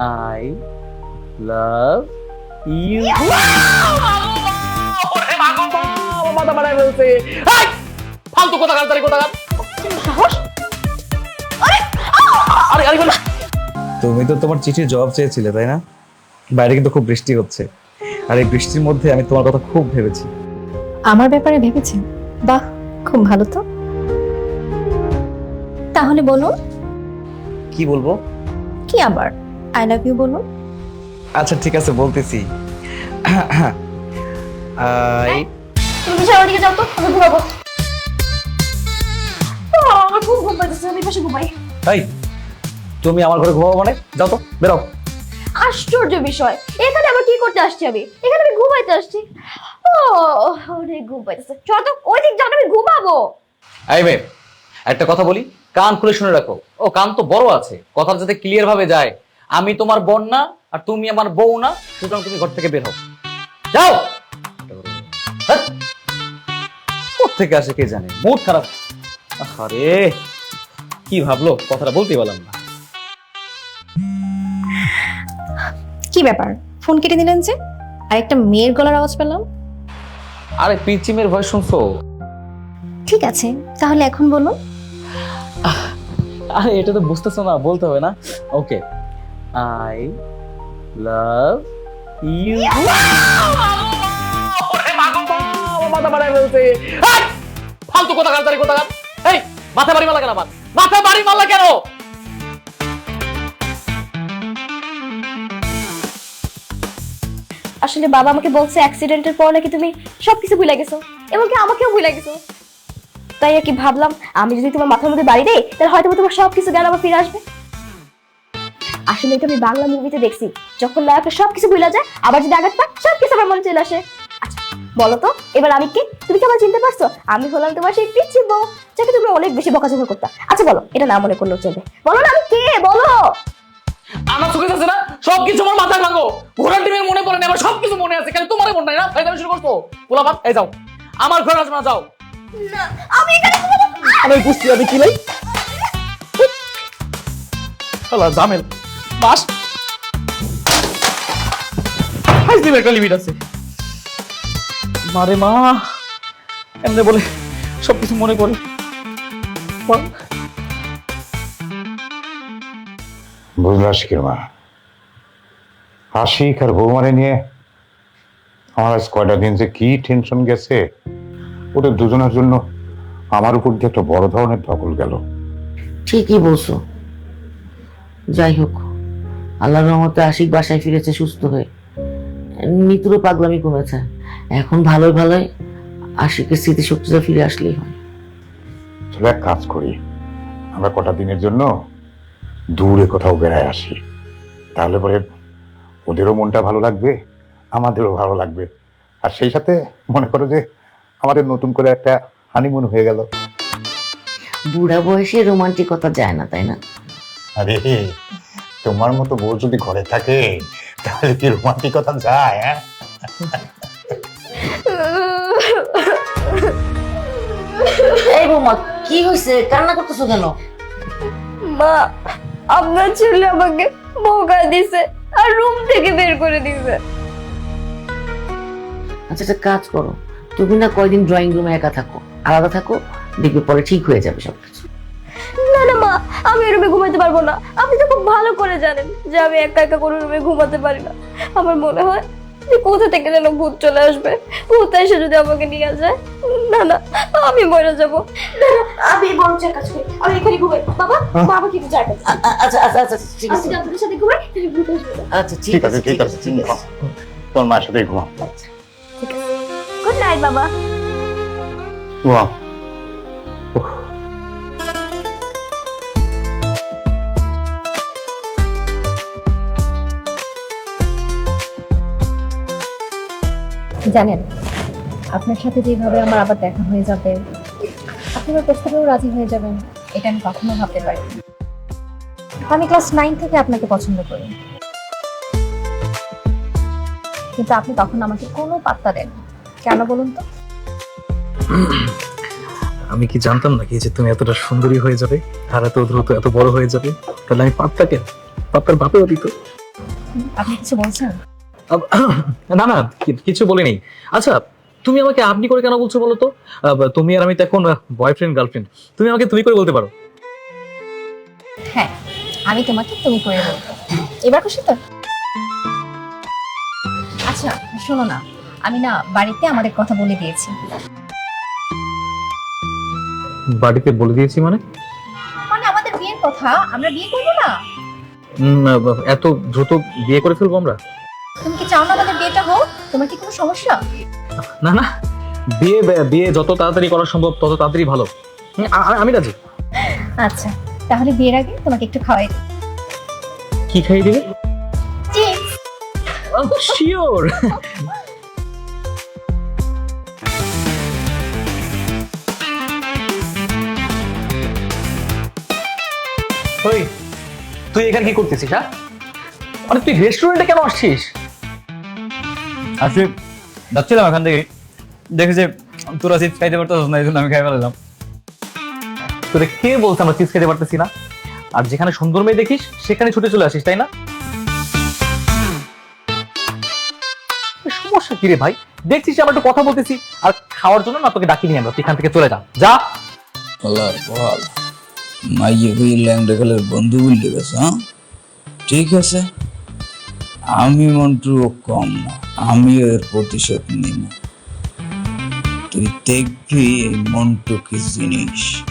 I love you মাথা বাড়ায় ফেলছে। ফালতু কথা কালতারি কথা। সাহস? আরে আরে বলো। তুমি তো তোমার চিঠির জবাব চেয়েছিলে তাই না? বাইরে কিন্তু খুব বৃষ্টি হচ্ছে। আর এই বৃষ্টির মধ্যে আমি তোমার কথা খুব ভেবেছি। আমার ব্যাপারে ভেবেছেন বাহ খুব ভালো তো। তাহলে বলুন। কি বলব? কি আবার? আই লাভ ইউ বলুন। আচ্ছা ঠিক আছে বলতেছি। আই তুমি সারা দিকে যাও তো আমি ঘুমাবো। আমার খুব ঘুম পাইতেছে আমি পাশে ঘুমাই। এই তুমি আমার ঘরে ঘুমাবো মানে? যাও তো বেরো। আশ্চর্য বিষয়। এখানে আবার কি করতে আসছি আমি? এখানে আমি ঘুমাইতে আসছি। ও অনেক ঘুম পাইতেছে। চল তো ওই দিক যাও আমি ঘুমাবো। এই মেয়ে একটা কথা বলি কান খুলে শুনে রাখো। ও কান তো বড় আছে কথা যাতে ক্লিয়ার ভাবে যায়। আমি তোমার বোন না আর তুমি আমার বউ না সুতরাং তুমি ঘর থেকে বের হও। যাও! থেকে আসে কে জানে? মুড খারাপ। আরে কি ভাবলো? কথাটা বলতেই পারলাম না। কি ব্যাপার? ফোন কেটে দিলেন যে? আর একটা মেয়ের গলার আওয়াজ পেলাম। আরে পিচিমের ভয় শুনছো? ঠিক আছে তাহলে এখন বলুন। আরে এটা তো বুঝতেছো না বলতে হবে না। ওকে। আই লাভ ইউ মাথা বাড়ায় ফেলছে। ফালতু কথা কথা এই মাথা বাড়ি মারলা কেন আমার মাথা বাড়ি মারলা কেন? আসলে বাবা আমাকে বলছে অ্যাক্সিডেন্টের পর নাকি তুমি সবকিছু ভুলে গেছো। এমনকি আমাকেও ভুলে গেছো। তাই আর কি ভাবলাম আমি যদি তোমার মাথার মধ্যে বাড়ি দেই তাহলে হয়তো তোমার সবকিছু জ্ঞান আবার ফিরে আসবে। আসলে এটা আমি বাংলা মুভিতে দেখছি। যখন নায়কের সবকিছু ভুলে যায় আবার যদি আঘাত পায় সবকিছু আমার মনে চলে আসে। আচ্ছা বলো তো এবার আমি কি? তুমি কি আমার চিনতে পারছ? আমি হলাম তোমার সেই পিচ্ছি বউ যাকে তুমি অনেক বেশি বকাঝকা করতা। আচ্ছা বলো এটা না মনে করলেও চলবে। বলো না আমি কে? বলো! আমার চোখে আছে না সবকিছু আমার মাথায় ভাঙো। ঘোড়ার টিমের মনে পড়ে না আমার সবকিছু মনে আছে কেন তোমার মনে নাই না? তাই শুরু করছ? গোলাপাত এই যাও। আমার ঘরে আসবে না যাও। না আমি এখানে। আমি বুঝছি আমি কি লাই? জামেল বাস। একটা লিমিট আছে। মারে মা। এমনি বলে সবকিছু মনে করে। বল। বুঝলা শিখির মা। আশিক আর বৌমারে নিয়ে আমার আজ কয়টা দিন যে কি টেনশন গেছে। ওদের দুজনের জন্য আমার উপর দিয়ে একটা বড় ধরনের ধকল গেল। ঠিকই বলছো। যাই হোক। আল্লাহর রহমতে আশিক বাসায় ফিরেছে সুস্থ হয়ে। মিত্র পাগলামি কমেছে। এখন ভালোই ভালোই আশিকের স্মৃতিশক্তিটা ফিরে আসলেই হয়। চলো এক কাজ করি। আমরা কটা দিনের জন্য দূরে কোথাও বেড়ায় আসি। তাহলে পরে ওদেরও মনটা ভালো লাগবে আমাদেরও ভালো লাগবে। আর সেই সাথে মনে করো যে আমাদের নতুন করে একটা হানিমুন হয়ে গেল। বুড়া বয়সে রোমান্টিকতা যায় না তাই না? আরে তোমার মতো বউ যদি ঘরে থাকে তাহলে কি রোমান্টিকতা যায় হ্যাঁ? এই বৌমা কি হয়েছে কান্না করতেছো কেন? মা আপনার ছেলে আমাকে বোকা দিছে আর রুম থেকে বের করে দিছে। আচ্ছা একটা কাজ করো। তুমি না কয়দিন ড্রয়িং রুমে একা থাকো? আলাদা থাকো দেখবে পরে ঠিক হয়ে যাবে না মা আমি রুমে ঘুমাতে পারব না। আপনি তো খুব ভালো করে জানেন যে আমি একা একা কোনো রুমে ঘুমাতে পারি না। আমার মনে হয় যে কোথা থেকে যেন ভূত চলে আসবে। ভূত এসে যদি আমাকে নিয়ে যায় না না আমি মরে যাব। না না আমি বরং যে কাজ করি। আমি এখানে ঘুমাই। বাবা বাবা কিন্তু আ- আচ্ছা আচ্ছা আচ্ছা ঠিক আছে। আপনাদের সাথে ঘুমাই ভূত আসবে আচ্ছা ঠিক আছে ঠিক আছে ঠিক আছে। তোমার মায়ের সাথে ঘুমাও। গুড নাইট বাবা। ঘুমাও জানেন আপনার সাথে যেভাবে আমার আবার দেখা হয়ে যাবে আপনি আমার প্রস্তাবেও রাজি হয়ে যাবেন এটা আমি কখনো ভাবতে পারি আমি ক্লাস নাইন থেকে আপনাকে পছন্দ করি। কিন্তু আপনি তখন আমাকে কোনো পাত্তা দেন কেন বলুন তো? আমি কি জানতাম নাকি যে তুমি এতটা সুন্দরী হয়ে যাবে আর এত দ্রুত এত বড় হয়ে যাবে? তাহলে আমি পাত্তা কেন পাত্তার বাপেও দিত। আপনি কিছু বলছেন? না না কিছু বলিনি। আচ্ছা তুমি আমাকে আপনি করে কেন বলছো বলো তো? তুমি আর আমি তো এখন বয়ফ্রেন্ড গার্লফ্রেন্ড তুমি আমাকে তুমি করে বলতে পারো। হ্যাঁ আমি তোমাকে তুমি করে বলব। এবার খুশি তো? আচ্ছা শোনো না আমি না বাড়িতে আমাদের কথা বলে দিয়েছি। বাড়িতে বলে দিয়েছি মানে? মানে আমাদের বিয়ের কথা আমরা বিয়ে করব না? এত দ্রুত বিয়ে করে ফেলব আমরা? তুমি কি চাও না আমাদের বিয়েটা হোক? তোমার কি কোনো সমস্যা? না না। বিয়ে বিয়ে যত তাড়াতাড়ি করা সম্ভব তত তাড়াতাড়ি ভালো। আমি রাজি। আচ্ছা তাহলে বিয়ের আগে তোমাকে একটু খাওয়াই কি খাইয়ে দিবে? শিওর ওই তুই এখানে কি করতেছিস হ্যাঁ? মানে তুই রেস্টুরেন্টে কেন আসছিস? আসলে যাচ্ছিলাম এখান থেকে। দেখি যে তোরা চিপস খাইতে পারতো না এই জন্য আমি খাই ফেলাম তোরে কে বলছে আমরা চিজ খেতে পারতেছি না? আর যেখানে সুন্দর মেয়ে দেখিস, সেখানে ছুটে চলে আসিস, তাই না? সমস্যা কি রে ভাই? দেখছিস আমরা একটু কথা বলতেছি, আর খাওয়ার জন্য না তোকে ডাকিনি আমরা এখান থেকে চলে যা। যা। বল। মাইয়ে বই ল্যাংডা খেলার বন্ধু বললে গেছে হ্যাঁ? ঠিক আছে। আমি মন্টু কম না আমিও এর প্রতিশোধ নিব তুই দেখবি এই মন্টু কি জিনিস।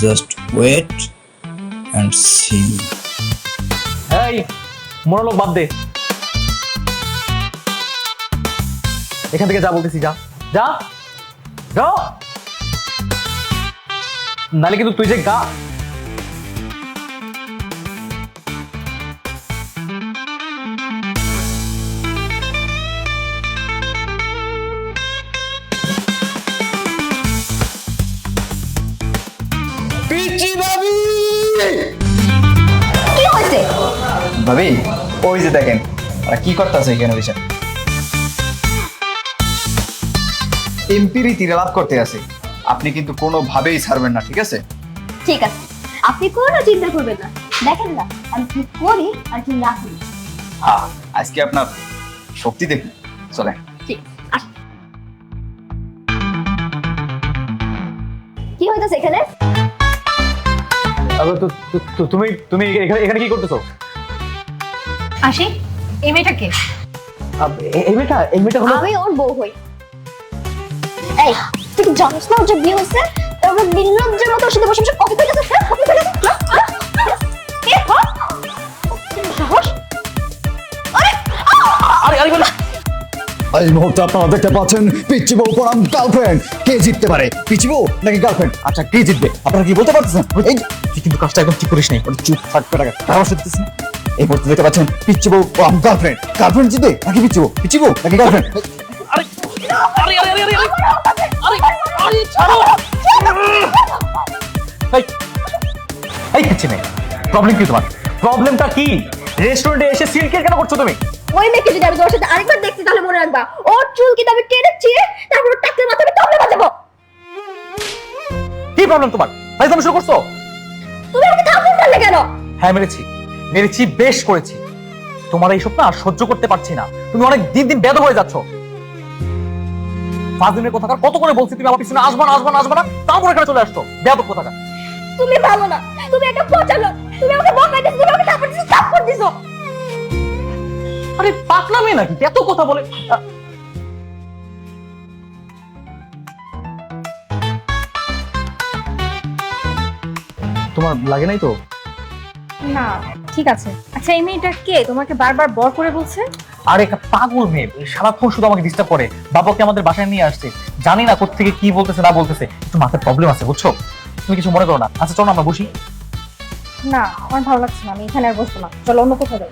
জাস্ট ওয়েট অ্যান্ড সি মনোলোক বাদ দে। এখান থেকে যা বলতেছি, যা। যা। যা। নালে কিন্তু তুই যে গা ভাবি ওই যে দেখেন ওরা কি করতেছে এখানে বসে? এমপি রীতিরা লাভ করতে আছে। আপনি কিন্তু কোনোভাবেই ছাড়বেন না ঠিক আছে? ঠিক আছে। আপনি কোনো চিন্তা করবেন না। দেখেন না আমি কি করি আর কি না করি। হ্যাঁ আজকে আপনার শক্তি দেখুন। চলে ঠিক কি হইতাছে এখানে? তো- তুমি তুমি এখানে এখানে কি করতেছো? আসি এই মেয়েটাকে আব, এ- এই মেয়েটা এই মেয়েটা হলো আমি ওর বউ হই এই তুই কি জানিস না ওর যে বিয়ে হয়েছে তারপর নির্লজ্জের মতো ওর সাথে বসে বসে কফি হ্যাঁ? হ্যাঁ? হ্যাঁ? সাহস আরে আরে বলে এই মুহূর্তে আপনারা দেখতে পাচ্ছেন পিচ্ছি বউ বনাম গার্লফ্রেন্ড কে জিততে পারে পিচ্ছি বউ নাকি গার্লফ্রেন্ড আচ্ছা কে জিতবে আপনারা কি বলতে পারতেছেন এই তুই কিন্তু কাজটা একদম ঠিক করিস নাই ওটা চুপ থাকবে টাকা তারা এই মুহূর্তে দেখতে পাচ্ছেন পিচ্ছি বউ বনাম গার্লফ্রেন্ড গার্লফ্রেন্ড জিতবে নাকি পিচ্ছি বউ? পিচ্ছি বউ? নাকি গার্লফ্রেন্ড আরে আরে আরে আরে আরে আরে আরে ছাড়ো। এই এই প্রবলেম কি তোমার? প্রবলেমটা কি? রেস্টুরেন্টে এসে সিনকের কেন করছ তুমি? ওই মেয়েকে যদি আমি তোমার সাথে আরেকবার দেখছি তাহলে মনে রাখবা ওর চুল কিন্তু আমি টেনে ছিঁড়ে তারপর টাকের মাথায় আমি তবলা বাজাবো কি প্রবলেম তোমার? ভাই তুমি শুরু করছ? তুমি আমাকে থামতে পারলে কেন? হ্যাঁ মেরেছি। মেরেছি বেশ করেছি। তোমার এইসব না আর সহ্য করতে পারছি না। তুমি অনেক দিন দিন বেদ হয়ে যাচ্ছ। ফাজিমের কথাকার কত করে বলছি তুমি আমার পিছনে আসবা না আসবা না আসবা না তারপর এখানে চলে আসছো। বেদক কথাকার। তুমি ভালো না। তুমি একটা পচালো তুমি আমাকে বকাই দিছো তুমি আমাকে থাপ্পড় দিছো থাপ্পড় দিছো। আরে পাকনা মেয়ে নাকি? এত কথা বলে। তোমার লাগে নাই তো? না ঠিক আছে। আচ্ছা এই মেয়েটা কে? তোমাকে বারবার বর করে বলছে? আর একটা পাগল মেয়ে। সারাক্ষণ শুধু আমাকে ডিস্টার্ব করে। বাবাকে আমাদের বাসায় নিয়ে আসছে। জানি না কোথেকে কি বলতেছে না বলতেছে। একটু মাথার প্রবলেম আছে বুঝছ? তুমি কিছু মনে করো না। আচ্ছা চলো আমরা বসি। না আমার ভালো লাগছে না। আমি এখানে আর বসবো না। চলো অন্য কোথাও যাব।